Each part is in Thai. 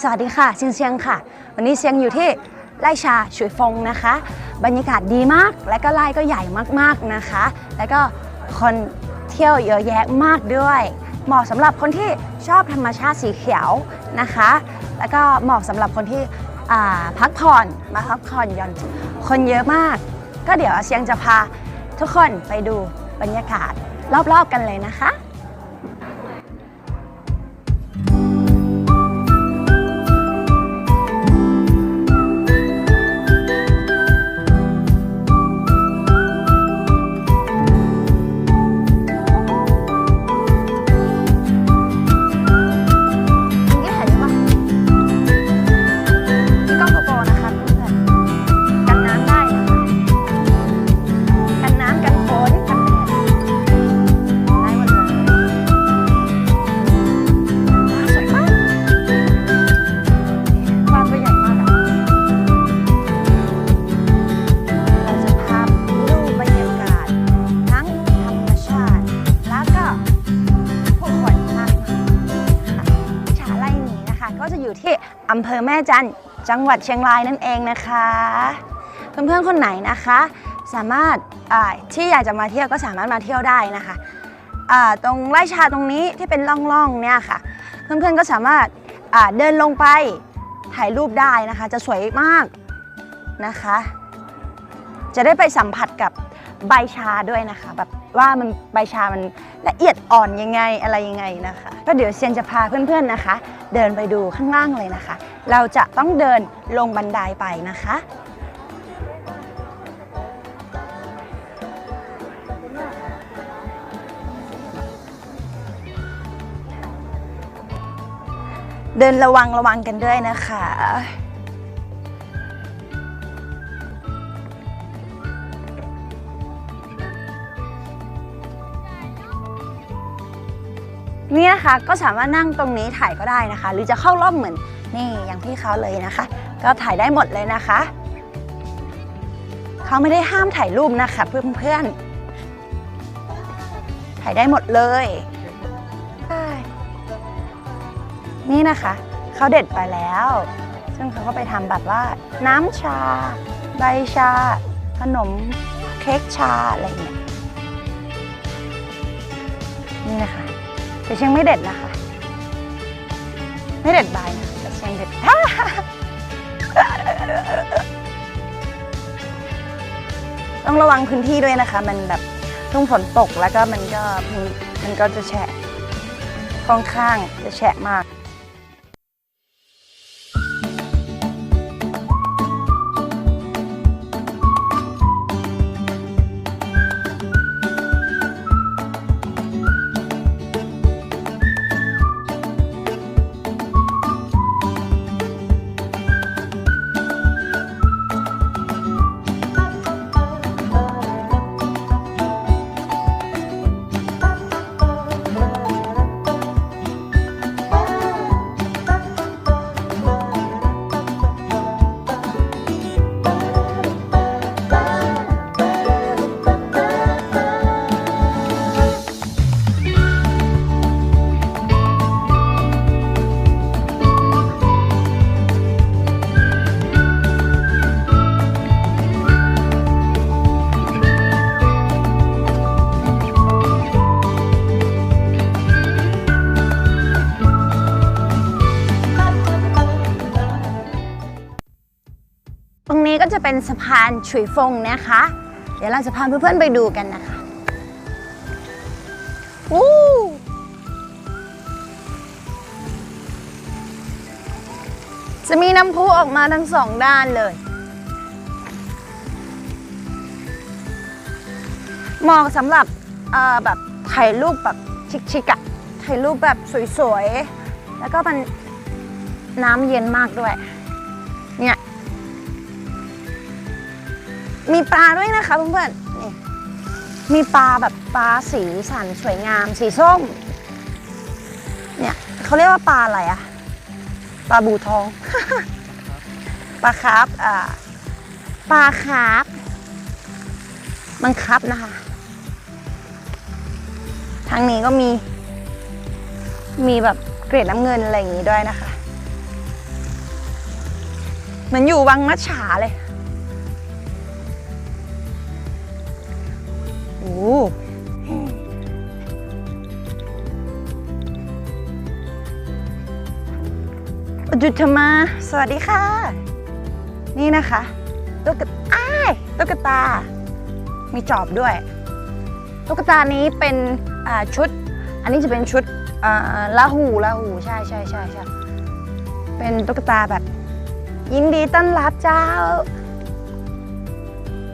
สวัสดีค่ะเซียงเซียงค่ะ วันนี้เซียงอยู่ที่ไร่ชาฉุยฟงนะคะ บรรยากาศดีมากและก็ไร่ก็ใหญ่มากๆนะคะ แล้วก็คนเที่ยวเยอะแยะมากด้วย เหมาะสำหรับคนที่ชอบธรรมชาติสีเขียวนะคะ แล้วก็เหมาะสำหรับคนที่พักผ่อนมาพักผ่อนย่อนคนเยอะมาก ก็เดี๋ยวเซียงจะพาทุกคนไปดูบรรยากาศรอบๆกันเลยนะคะ ที่อำเภอแม่จันจังหวัดเชียงรายนั่นเองนะคะ เพื่อนๆคนไหนนะคะ สามารถที่อยากจะมาเที่ยวก็สามารถมาเที่ยวได้นะคะตรงไร่ชาตรงนี้ที่เป็นร่องๆเนี่ยค่ะ เพื่อนๆก็สามารถเดินลงไปถ่ายรูปได้นะคะ จะสวยมากนะคะ จะได้ไปสัมผัสกับใบชาด้วยนะคะแบบ ว่ามันใบชามันละเอียดอ่อนยังไงอะไรยังไงนะคะก็เดี๋ยวเซียนจะพาเพื่อนๆนะคะ เดินไปดูข้างล่างเลยนะคะ เราจะต้องเดินลงบันไดไปนะคะเดินระวังระวังกันด้วยนะคะ นี่นะคะก็สามารถนั่งตรงนี้ถ่ายก็ได้นะคะ หรือจะเข้าร่มเหมือนนี่อย่างพี่เขาเลยนะคะ ก็ถ่ายได้หมดเลยนะคะ เขาไม่ได้ห้ามถ่ายรูปนะคะ เพื่อนๆถ่ายได้หมดเลยใช่นี่นะคะเขาเด็ดไปแล้ว ซึ่งเขาก็ไปทำแบบว่า น้ำชา ใบชา ขนมเค้กชา อะไรเงี้ยนี่นะคะ แต่เชียงไม่เด็ดนะคะ ไม่เด็ดใบนะคะแต่เชียงเด็ดต้องระวังพื้นที่ด้วยนะคะ มันแบบช่วงฝนตกแล้วก็มันก็มันมันก็จะแฉะค่อนข้างจะแฉะมาก นี้ก็จะเป็นสะพานฉุยฟงนะคะ เดี๋ยวเราจะพาเพื่อนๆไปดูกันนะคะอู้จะมีน้ำพุออกมาทั้งสองด้านเลยเหมาะสำหรับแบบถ่ายรูปแบบชิคๆอะถ่ายรูปแบบสวยๆ แล้วก็มันน้ำเย็นมากด้วย เนี่ย มีปลาด้วยนะคะเพื่อนๆนี่มีปลาแบบปลาสีสันสวยงามสีส้ม เนี่ยเขาเรียกว่าปลาอะไรอะปลาบูทอง ปลาคร์ฟอ่าปลาคร์ฟมันครับนะคะ ทางนี้ก็มี มีแบบเกรดน้ำเงินอะไรอย่างนี้ด้วยนะคะ เหมือนอยู่วังมัจฉาเลย จุธมา สวัสดีค่ะ นี่นะคะตุ๊กตาอ้ายตุ๊กตา มีจอบด้วย ตุ๊กตานี้เป็นชุด อันนี้จะเป็นชุดลาหูลาหูใช่ใช่ใช่ใช่เป็นตุ๊กตาแบบ ยินดีต้อนรับเจ้า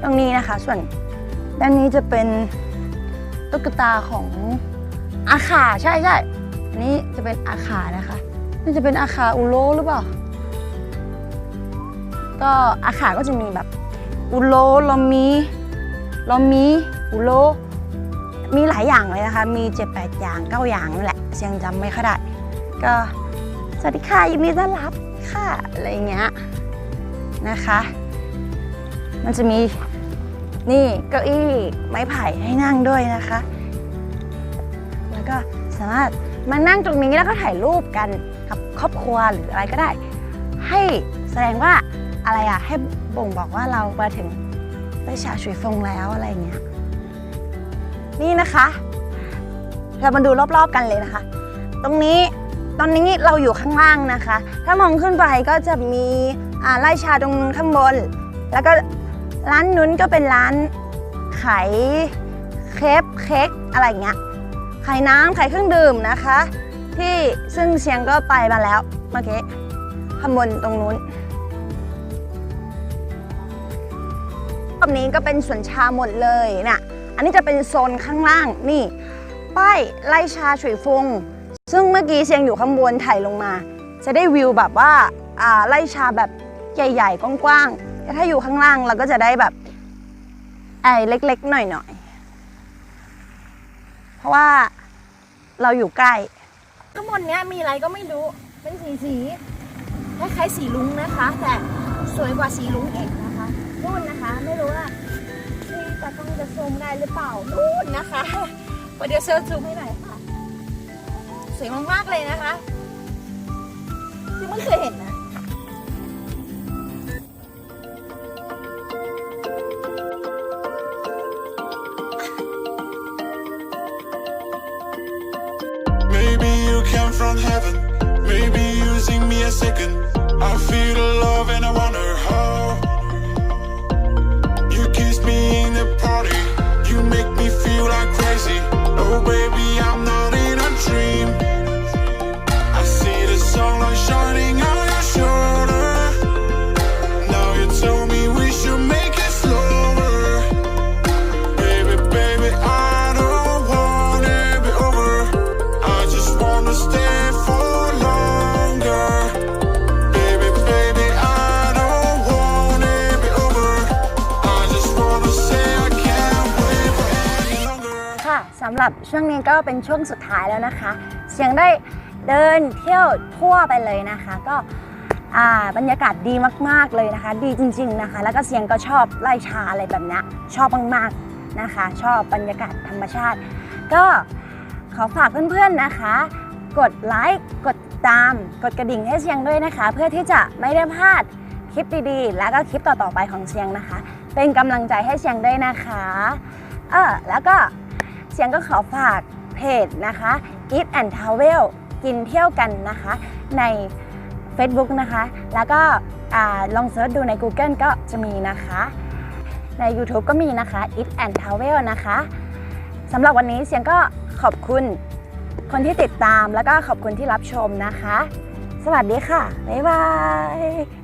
ตรงนี้นะคะ ส่วน ด้านนี้จะเป็นตุ๊กตาของอาขาใช่ใช่อันนี้จะเป็นอาขานะคะนี่จะเป็นอาขาอุโลหรือเปล่า ก็อาขาก็จะมีแบบอุโลลอมีลอมีอุโลมีหลายอย่างเลยนะคะ มีเจ็ดแปดอย่างเก้าอย่างนั่นแหละเสียงจำไม่ค่อยได้ ก็สวัสดีค่ะยินดีต้อนรับค่ะอะไรเงี้ยนะคะ มันจะมี นี่เก้าอี้ไม้ไผ่ให้นั่งด้วยนะคะ แล้วก็สามารถมานั่งตรงนี้แล้วก็ถ่ายรูปกันกับครอบครัวหรืออะไรก็ได้ ให้แสดงว่าอะไรอะให้บ่งบอกว่าเรามาถึงได้ฉาชุยฟงแล้วอะไรเงี้ยนี่นะคะ เรามาดูรอบๆกันเลยนะคะ ตรงนี้ตอนนี้เราอยู่ข้างล่างนะคะ ถ้ามองขึ้นไปก็จะมีอ่าไร่ชาตรงข้างบน แล้วก็ ร้านนุ้นก็เป็นร้านขายเคปเค้กอะไรอย่างเงี้ยขายน้ำขายเครื่องดื่มนะคะ ที่ซึ่งเชียงก็ไปมาแล้วเมื่อกี้ข้างบนตรงนู้นรอบนี้ก็เป็นสวนชาหมดเลยน่ะอันนี้จะเป็นโซนข้างล่างนี่ ป้ายไล่ชาฉุยฟง ซึ่งเมื่อกี้เซียงอยู่ข้างบนถ่ายลงมา จะได้วิวแบบว่าไล่ชาแบบใหญ่ ๆ กว้างๆ ถ้าอยู่ข้างล่างเราก็จะได้แบบไอ้เล็กๆหน่อยๆ เพราะว่าเราอยู่ใกล้ ข้างบนเนี้ยมีอะไรก็ไม่รู้ เป็นสีสีคล้ายๆสีลุงนะคะ แต่สวยกว่าสีลุงอีกนะคะนู่นนะคะ ไม่รู้ว่าที่ตากล้องจะซูมได้หรือเปล่านู่นนะคะเดี๋ยวเซิร์ซูมให้หน่อยค่ะ สวยมากๆเลยนะคะ ที่ไม่เคยเห็นนะ from heaven. Maybe using me a second. I feel the ำหรับช่วงนี้ก็เป็นช่วงสุดท้ายแล้วนะคะเสียงได้เดินเที่ยวทั่วไปเลยนะคะ ก็บรรยากาศดีมากๆเลยนะคะ ดีจริง ๆนะคะ แล้วก็เสียงก็ชอบไล่ชาอะไรแบบนี้ชอบมากๆนะคะ ชอบบรรยากาศธรรมชาติ ก็ขอฝากเพื่อนๆนะคะ กดไลค์กดติดตาม กดกระดิ่งให้เสียงด้วยนะคะ เพื่อที่จะไม่ได้พลาดคลิปดีๆ แล้วก็คลิปต่อๆไปของเสียงนะคะ เป็นกำลังใจให้เสียงด้วยนะคะ เออแล้วก็ เสียงก็ขอฝากเพจนะคะ Eat and Travel กินเที่ยวกันนะคะ ใน Facebook นะคะ แล้วก็ลองเซิร์ชดูใน Google ก็จะมีนะคะ ใน YouTube ก็มีนะคะ Eat and Travel นะคะสำหรับวันนี้เสียงก็ขอบคุณคนที่ติดตามแล้วก็ขอบคุณที่รับชมนะคะ สวัสดีค่ะ บ๊ายบาย